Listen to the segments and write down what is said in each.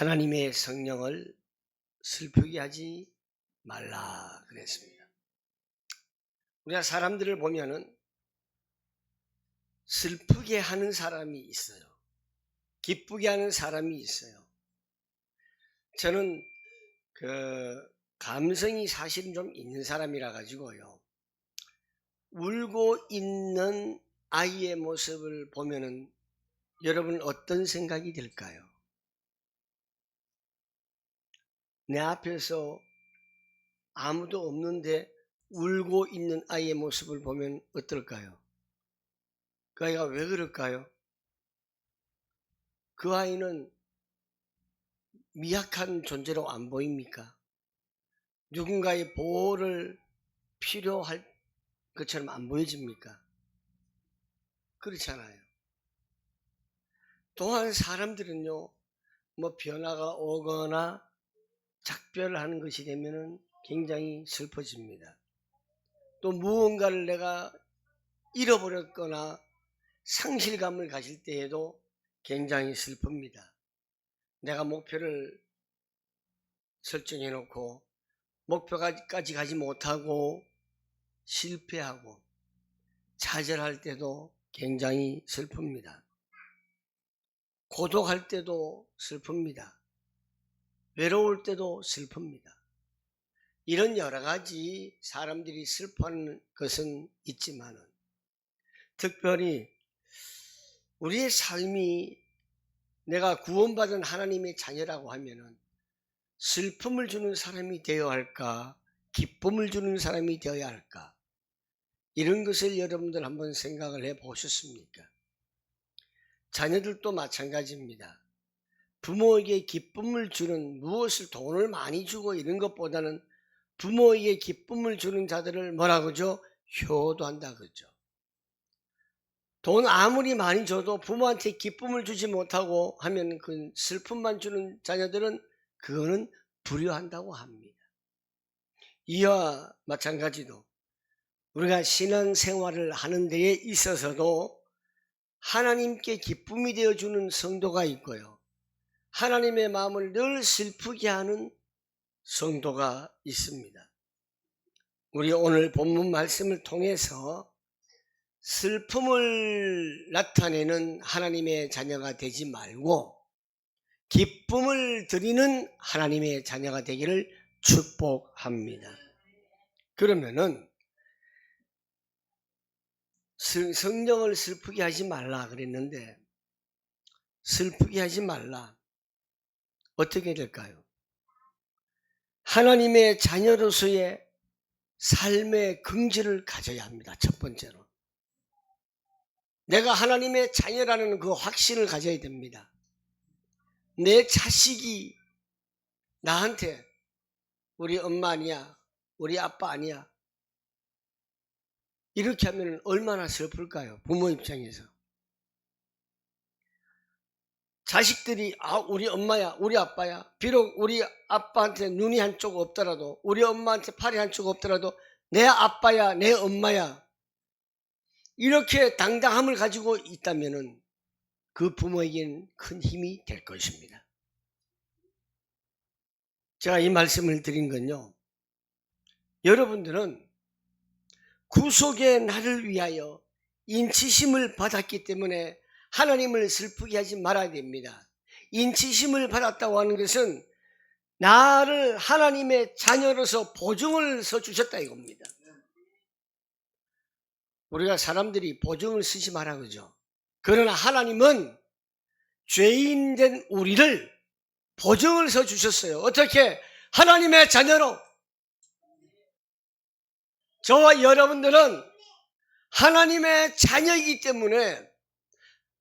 하나님의 성령을 슬프게 하지 말라 그랬습니다. 우리가 사람들을 보면은 슬프게 하는 사람이 있어요. 기쁘게 하는 사람이 있어요. 저는 그 감성이 사실은 좀 있는 사람이라 가지고요. 울고 있는 아이의 모습을 보면은 여러분 어떤 생각이 들까요? 내 앞에서 아무도 없는데 울고 있는 아이의 모습을 보면 어떨까요? 그 아이가 왜 그럴까요? 그 아이는 미약한 존재로 안 보입니까? 누군가의 보호를 필요할 것처럼 안 보여집니까? 그렇잖아요. 또한 사람들은요, 뭐 변화가 오거나 작별하는 것이 되면은 굉장히 슬퍼집니다. 또 무언가를 내가 잃어버렸거나 상실감을 가질 때에도 굉장히 슬픕니다. 내가 목표를 설정해 놓고 목표까지 가지 못하고 실패하고 좌절할 때도 굉장히 슬픕니다. 고독할 때도 슬픕니다. 외로울 때도 슬픕니다. 이런 여러 가지 사람들이 슬퍼하는 것은 있지만은 특별히 우리의 삶이 내가 구원받은 하나님의 자녀라고 하면은 슬픔을 주는 사람이 되어야 할까? 기쁨을 주는 사람이 되어야 할까? 이런 것을 여러분들 한번 생각을 해 보셨습니까? 자녀들도 마찬가지입니다. 부모에게 기쁨을 주는 무엇을 돈을 많이 주고 이런 것보다는 부모에게 기쁨을 주는 자들을 뭐라고 죠? 효도한다 그죠. 돈 아무리 많이 줘도 부모한테 기쁨을 주지 못하고 하면 그 슬픔만 주는 자녀들은 그거는 불효한다고 합니다. 이와 마찬가지로 우리가 신앙생활을 하는 데에 있어서도 하나님께 기쁨이 되어주는 성도가 있고요. 하나님의 마음을 늘 슬프게 하는 성도가 있습니다. 우리 오늘 본문 말씀을 통해서 슬픔을 나타내는 하나님의 자녀가 되지 말고 기쁨을 드리는 하나님의 자녀가 되기를 축복합니다. 그러면은 성령을 슬프게 하지 말라 그랬는데 슬프게 하지 말라. 어떻게 될까요? 하나님의 자녀로서의 삶의 긍지를 가져야 합니다. 첫 번째로. 내가 하나님의 자녀라는 그 확신을 가져야 됩니다. 내 자식이 나한테 우리 엄마 아니야, 우리 아빠 아니야. 이렇게 하면 얼마나 슬플까요? 부모 입장에서. 자식들이 아 우리 엄마야 우리 아빠야 비록 우리 아빠한테 눈이 한쪽 없더라도 우리 엄마한테 팔이 한쪽 없더라도 내 아빠야 내 엄마야 이렇게 당당함을 가지고 있다면은 그 부모에게는 큰 힘이 될 것입니다. 제가 이 말씀을 드린 건요. 여러분들은 구속의 나를 위하여 인치심을 받았기 때문에 하나님을 슬프게 하지 말아야 됩니다. 인치심을 받았다고 하는 것은 나를 하나님의 자녀로서 보증을 서 주셨다 이겁니다. 우리가 사람들이 보증을 쓰지 말아 그죠. 그러나 하나님은 죄인 된 우리를 보증을 서 주셨어요. 어떻게? 하나님의 자녀로. 저와 여러분들은 하나님의 자녀이기 때문에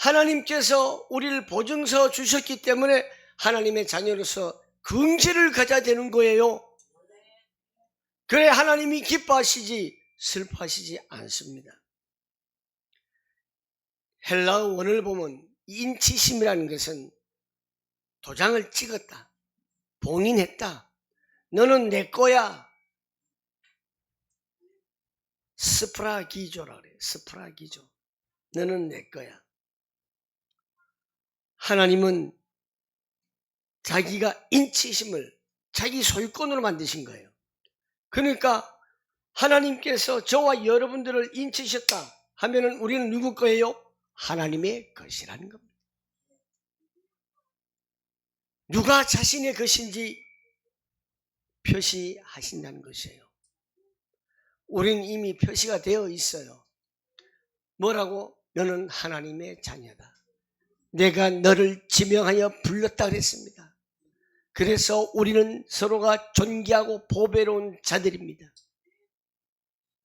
하나님께서 우리를 보증서 주셨기 때문에 하나님의 자녀로서 긍지를 가져야 되는 거예요. 그래 하나님이 기뻐하시지 슬퍼하시지 않습니다. 헬라어 원을 보면 인치심이라는 것은 도장을 찍었다. 봉인했다. 너는 내 거야. 스프라기조라 그래. 스프라기조. 너는 내 거야. 하나님은 자기가 인치심을 자기 소유권으로 만드신 거예요. 그러니까 하나님께서 저와 여러분들을 인치셨다 하면은 우리는 누구 거예요? 하나님의 것이라는 겁니다. 누가 자신의 것인지 표시하신다는 것이에요. 우리는 이미 표시가 되어 있어요. 뭐라고? 너는 하나님의 자녀다. 내가 너를 지명하여 불렀다 그랬습니다. 그래서 우리는 서로가 존귀하고 보배로운 자들입니다.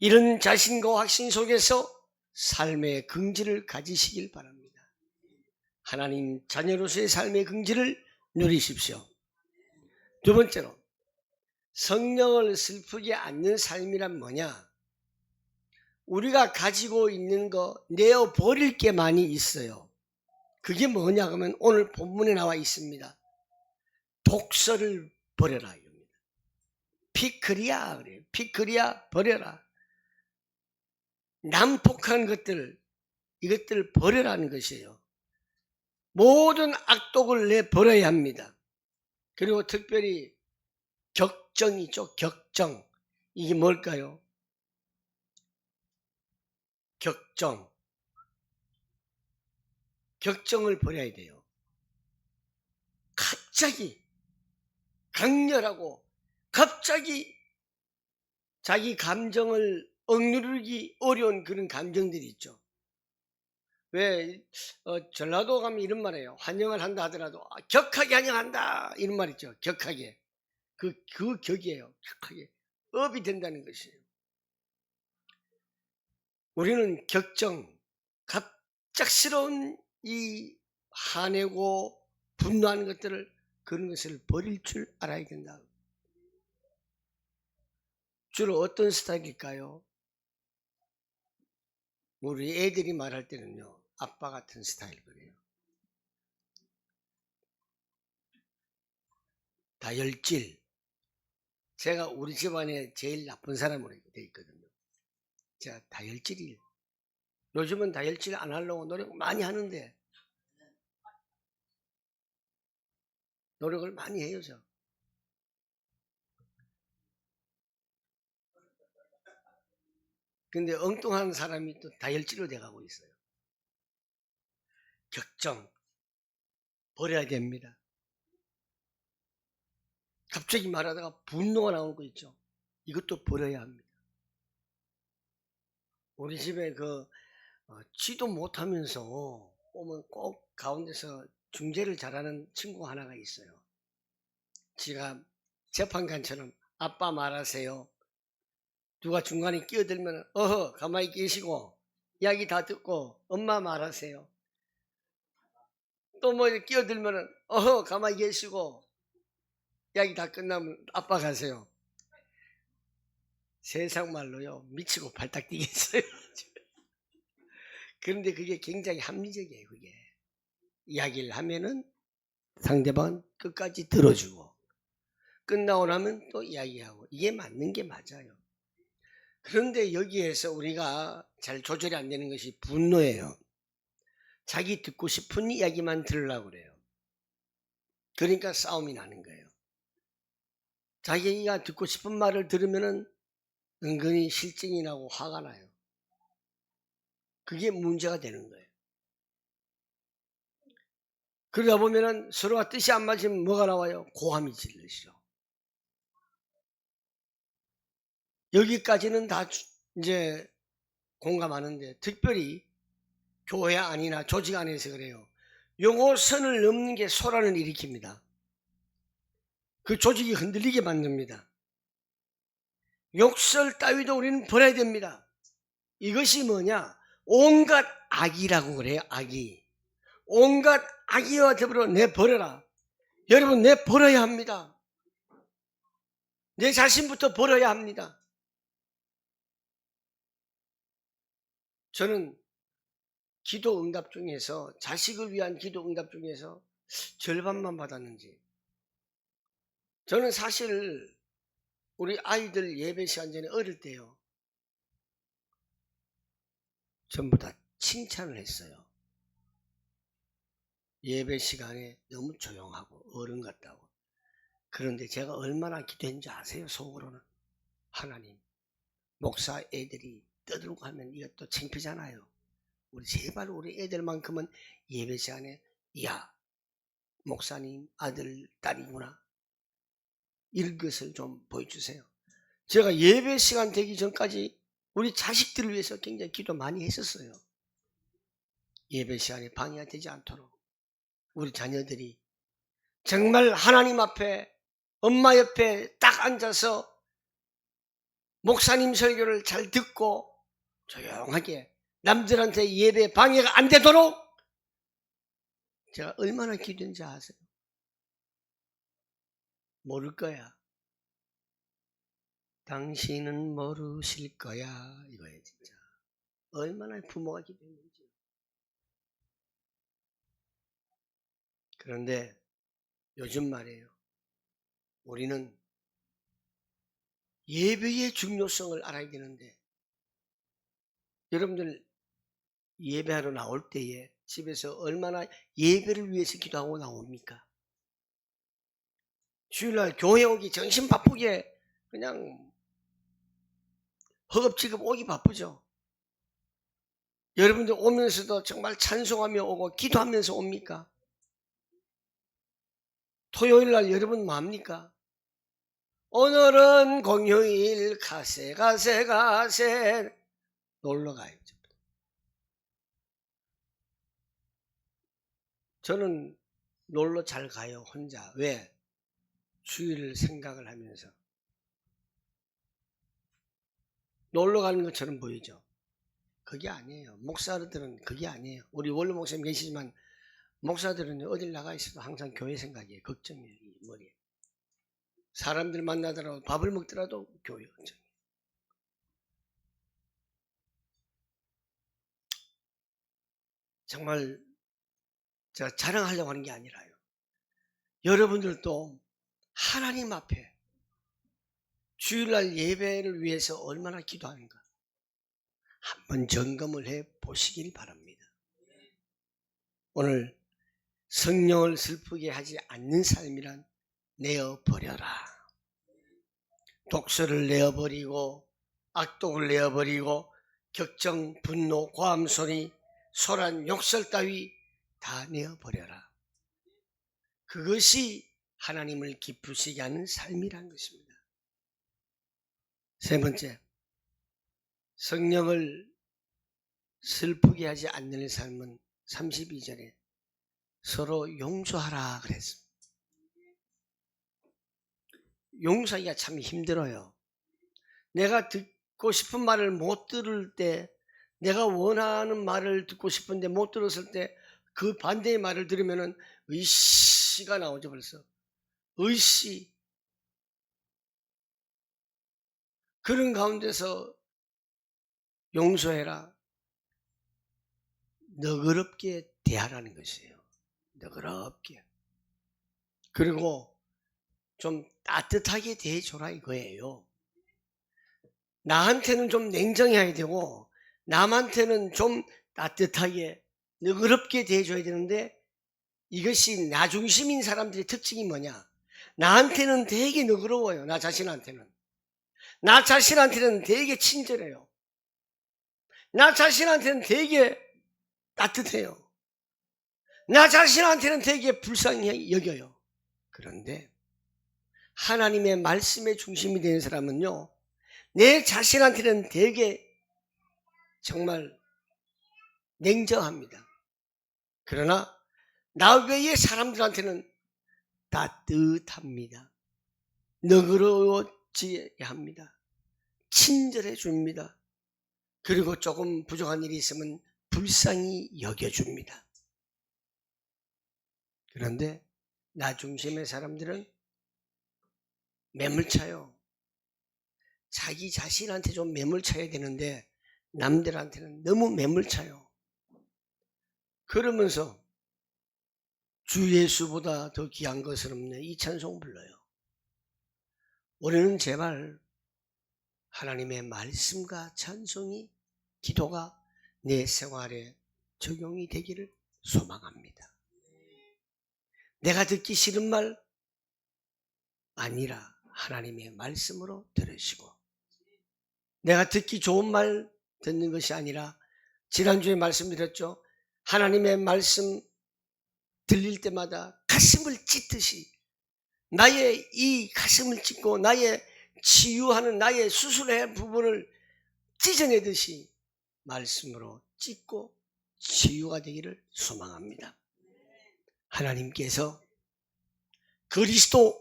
이런 자신과 확신 속에서 삶의 긍지를 가지시길 바랍니다. 하나님 자녀로서의 삶의 긍지를 누리십시오. 두 번째로 성령을 슬프게 않는 삶이란 뭐냐? 우리가 가지고 있는 거 내어 버릴 게 많이 있어요. 그게 뭐냐 그러면 오늘 본문에 나와 있습니다. 독서를 버려라 이겁니다. 피크리야 그래요. 피크리야 버려라. 난폭한 것들 이것들을 버려라는 것이에요. 모든 악독을 내 버려야 합니다. 그리고 특별히 격정이죠. 격정. 이게 뭘까요? 격정. 격정을 버려야 돼요. 갑자기 강렬하고 갑자기 자기 감정을 억누르기 어려운 그런 감정들이 있죠. 왜 어, 전라도 가면 이런 말이에요. 환영을 한다 하더라도 아, 격하게 환영한다 이런 말 있죠. 격하게 그, 그 격이에요. 격하게 업이 된다는 것이에요. 우리는 격정, 갑작스러운 이 화내고 분노하는 것들을 그런 것을 버릴 줄 알아야 된다. 주로 어떤 스타일일까요? 우리 애들이 말할 때는요, 아빠 같은 스타일 그래요. 다혈질. 제가 우리 집안에 제일 나쁜 사람으로 돼 있거든요. 제가 다혈질이에요. 요즘은 다혈질 안 하려고 노력 많이 하는데, 노력을 많이 해요, 저. 근데 엉뚱한 사람이 또 다혈질로 돼가고 있어요. 격정 버려야 됩니다. 갑자기 말하다가 분노가 나오는 거 있죠. 이것도 버려야 합니다. 우리 집에 그 어, 지도 못하면서 오면 꼭 가운데서 중재를 잘하는 친구 하나가 있어요. 지가 재판관처럼 아빠 말하세요. 누가 중간에 끼어들면 어허 가만히 계시고 이야기 다 듣고 엄마 말하세요. 또 뭐 끼어들면 어허 가만히 계시고 이야기 다 끝나면 아빠 가세요. 세상 말로요 미치고 발딱 뛰겠어요. 그런데 그게 굉장히 합리적이에요. 그게 이야기를 하면은 상대방 끝까지 들어주고 끝나고 나면 또 이야기하고 이게 맞는 게 맞아요. 그런데 여기에서 우리가 잘 조절이 안 되는 것이 분노예요. 자기 듣고 싶은 이야기만 들으려고 그래요. 그러니까 싸움이 나는 거예요. 자기가 듣고 싶은 말을 들으면은 은근히 실증이 나고 화가 나요. 그게 문제가 되는 거예요. 그러다 보면은 서로가 뜻이 안 맞으면 뭐가 나와요? 고함이 질르시죠. 여기까지는 다 주- 이제 공감하는데 특별히 교회 안이나 조직 안에서 그래요. 요거 선을 넘는 게 소란을 일으킵니다. 그 조직이 흔들리게 만듭니다. 욕설 따위도 우리는 버려야 됩니다. 이것이 뭐냐? 온갖 악이라고 그래요. 악이. 온갖 악의와 더불어 내 버려라. 여러분 내 버려야 합니다. 내 자신부터 버려야 합니다. 저는 기도 응답 중에서 자식을 위한 기도 응답 중에서 절반만 받았는지 저는 사실 우리 아이들 예배 시간 전에 어릴 때요 전부 다 칭찬을 했어요. 예배 시간에 너무 조용하고 어른 같다고. 그런데 제가 얼마나 기도했는지 아세요? 속으로는. 하나님, 목사 애들이 떠들고 하면 이것도 창피잖아요. 우리 제발 우리 애들만큼은 예배 시간에 야 목사님 아들 딸이구나 이런 것을 좀 보여주세요. 제가 예배 시간 되기 전까지 우리 자식들을 위해서 굉장히 기도 많이 했었어요. 예배 시간에 방해가 되지 않도록 우리 자녀들이 정말 하나님 앞에 엄마 옆에 딱 앉아서 목사님 설교를 잘 듣고 조용하게 남들한테 예배 방해가 안 되도록 제가 얼마나 기도했는지 아세요? 모를 거야. 당신은 모르실 거야. 이거예요, 진짜. 얼마나 부모가 기도했는지. 그런데 요즘 말이에요. 우리는 예배의 중요성을 알아야 되는데, 여러분들 예배하러 나올 때에 집에서 얼마나 예배를 위해서 기도하고 나옵니까? 주일날 교회 오기 정신 바쁘게 그냥 허겁지겁 오기 바쁘죠. 여러분들 오면서도 정말 찬송하며 오고 기도하면서 옵니까? 토요일 날 여러분 뭡니까? 오늘은 공휴일 가세 가세 가세 놀러 가요. 저는 놀러 잘 가요, 혼자. 왜? 주일을 생각을 하면서. 놀러 가는 것처럼 보이죠? 그게 아니에요. 목사들은 그게 아니에요. 우리 원로 목사님 계시지만, 목사들은 어딜 나가 있어도 항상 교회 생각이에요. 걱정이에요, 이 머리에. 사람들 만나더라도 밥을 먹더라도 교회 걱정. 정말 제가 자랑하려고 하는 게 아니라요. 여러분들도 하나님 앞에 주일날 예배를 위해서 얼마나 기도하는가 한번 점검을 해 보시길 바랍니다. 오늘 성령을 슬프게 하지 않는 삶이란 내어버려라. 독서를 내어버리고 악독을 내어버리고 격정, 분노, 고함 소리, 소란, 욕설 따위 다 내어버려라. 그것이 하나님을 기쁘시게 하는 삶이란 것입니다. 세 번째, 성령을 슬프게 하지 않는 삶은 32절에 서로 용서하라 그랬습니다. 용서하기가 참 힘들어요. 내가 듣고 싶은 말을 못 들을 때, 내가 원하는 말을 듣고 싶은데 못 들었을 때, 그 반대의 말을 들으면은 의씨가 나오죠 벌써. 의씨. 그런 가운데서 용서해라. 너그럽게 대하라는 것이에요. 너그럽게. 그리고 좀 따뜻하게 대해줘라 이거예요. 나한테는 좀 냉정해야 되고 남한테는 좀 따뜻하게 너그럽게 대해줘야 되는데 이것이 나 중심인 사람들의 특징이 뭐냐? 나한테는 되게 너그러워요. 나 자신한테는. 나 자신한테는 되게 친절해요. 나 자신한테는 되게 따뜻해요. 나 자신한테는 되게 불쌍히 여겨요. 그런데 하나님의 말씀의 중심이 되는 사람은요, 내 자신한테는 되게 정말 냉정합니다. 그러나 나 외의 사람들한테는 따뜻합니다. 너그러워 지야 합니다. 친절해 줍니다. 그리고 조금 부족한 일이 있으면 불쌍히 여겨줍니다. 그런데 나 중심의 사람들은 매물차요. 자기 자신한테 좀 매물차야 되는데 남들한테는 너무 매물차요. 그러면서 주 예수보다 더 귀한 것은 없네. 이 찬송 불러요. 우리는 제발 하나님의 말씀과 찬송이 기도가 내 생활에 적용이 되기를 소망합니다. 내가 듣기 싫은 말 아니라 하나님의 말씀으로 들으시고 내가 듣기 좋은 말 듣는 것이 아니라 지난주에 말씀드렸죠. 하나님의 말씀 들릴 때마다 가슴을 찢듯이 나의 이 가슴을 찢고 나의 치유하는 나의 할 부분을 찢어내듯이 말씀으로 찢고 치유가 되기를 소망합니다. 하나님께서 그리스도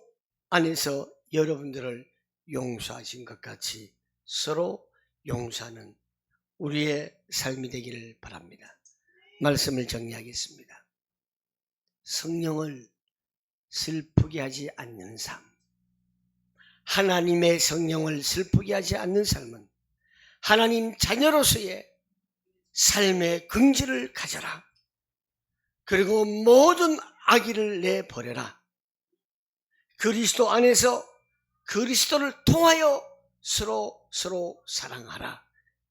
안에서 여러분들을 용서하신 것 같이 서로 용서하는 우리의 삶이 되기를 바랍니다. 말씀을 정리하겠습니다. 성령을 슬프게 하지 않는 삶. 하나님의 성령을 슬프게 하지 않는 삶은 하나님 자녀로서의 삶의 긍지를 가져라. 그리고 모든 악의를 내버려라. 그리스도 안에서 그리스도를 통하여 서로 서로 사랑하라.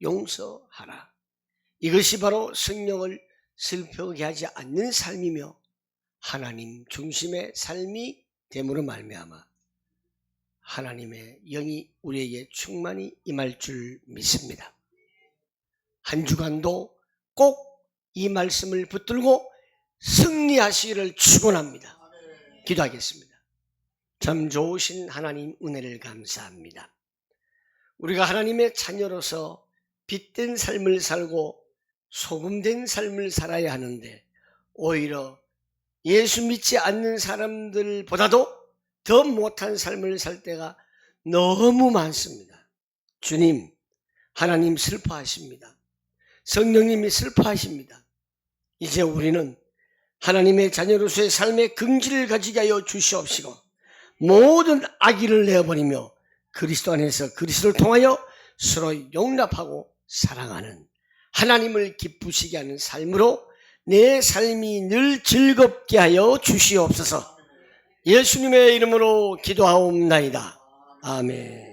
용서하라. 이것이 바로 성령을 슬프게 하지 않는 삶이며 하나님 중심의 삶이 됨으로 말미암아 하나님의 영이 우리에게 충만히 임할 줄 믿습니다. 한 주간도 꼭 이 말씀을 붙들고 승리하시기를 축원합니다. 기도하겠습니다. 참 좋으신 하나님 은혜를 감사합니다. 우리가 하나님의 자녀로서 빛된 삶을 살고 소금된 삶을 살아야 하는데 오히려 예수 믿지 않는 사람들보다도 더 못한 삶을 살 때가 너무 많습니다. 주님, 하나님 슬퍼하십니다. 성령님이 슬퍼하십니다. 이제 우리는 하나님의 자녀로서의 삶의 긍지를 가지게 하여 주시옵시고 모든 악의를 내어버리며 그리스도 안에서 그리스도를 통하여 서로 용납하고 사랑하는 하나님을 기쁘시게 하는 삶으로 내 삶이 늘 즐겁게 하여 주시옵소서 예수님의 이름으로 기도하옵나이다. 아멘.